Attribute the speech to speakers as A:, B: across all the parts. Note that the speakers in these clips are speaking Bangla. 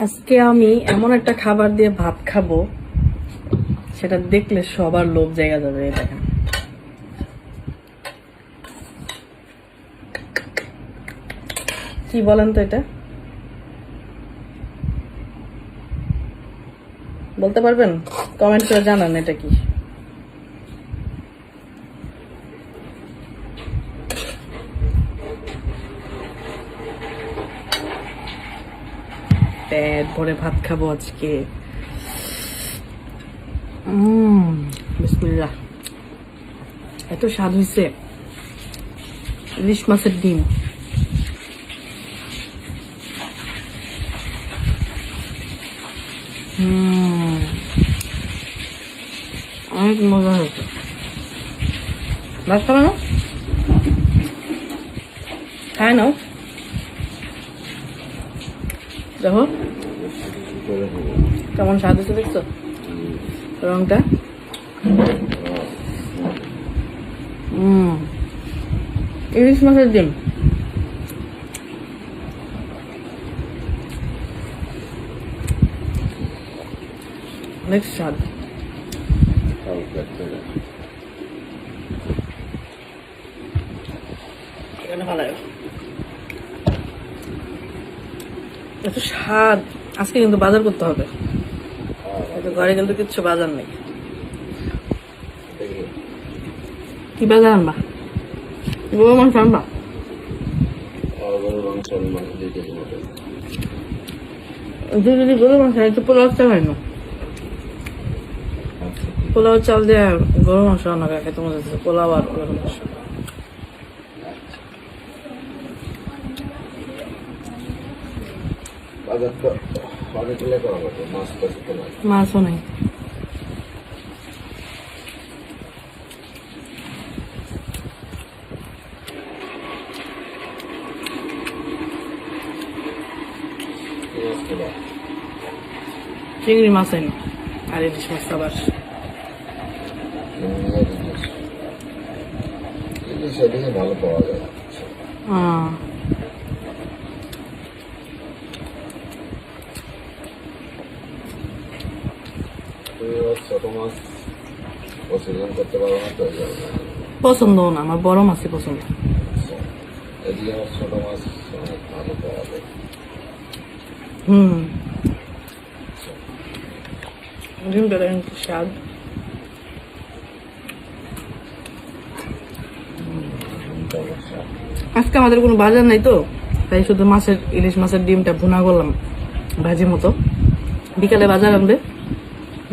A: আজকে আমি এমন একটা খাবার দিয়ে ভাত খাব, সেটা দেখলে সবার লোভ জায়গা যাবে দেখেন। কি বলেন তো এটা? বলতে পারবেন? কমেন্ট করে জানান এটা কি। পেট ভরে ভাত খাব আজকে। এত স্বাদ হয়েছে ইলিশ মাছের ডিম। অনেক মজা হয়েছে। ভাত খাবে না? খায় নাও দেখো। কেমন স্বাদ হয়েছে দেখছ? রংটা? ইলিশ মাছের ডিম। অনেক স্বাদ। ভালো এত স্বাদ। আজকে কিন্তু বাজার করতে হবে। ঘরে কিন্তু কিচ্ছু বাজার নেই। কি বাজার আনবা? গরু মাংস আনবা? যদি গরু মাংস পোলাও চাল হয় না পোলাও চাল দিয়ে গরু মাংস খেতে মজা হচ্ছে পোলাও আর গরু মাংস। মাছও নেই। চিংড়ি মাছ নেই আর ইলিশ মাছ আবার।
B: ভালো পাওয়া যায়। পছন্দ না
A: আমার বড় মাছই পছন্দ স্বাদ আজকে আমাদের কোনো বাজার নাই তো, তাই শুধু মাছের, ইলিশ মাছের ডিমটা ভুনা করলাম, ভাজি মতো। বিকালে বাজার আনবে।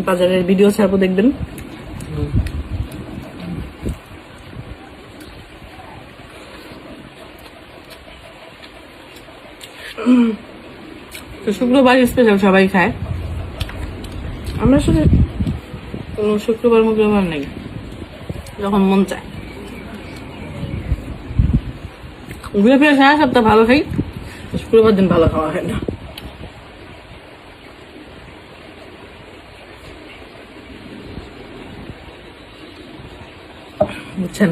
A: বাজারের ভিডিও ছাড়বো, দেখবেন। তো শুক্রবার স্পেশাল সবাই খায়। আমরা শুধু কোনো শুক্রবার মুক্রবার নেই। যখন মন চায়। ঘুরে ফিরে সারা সপ্তাহ ভালো খাই, শুক্রবার দিন ভালো খাওয়া হয় না। বুঝছেন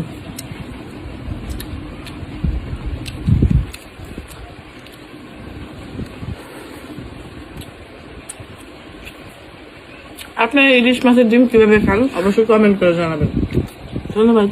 A: আপনার ইলিশ মাছের ডিম কীভাবে খান? অবশ্যই কমেন্ট করে জানাবেন। ধন্যবাদ।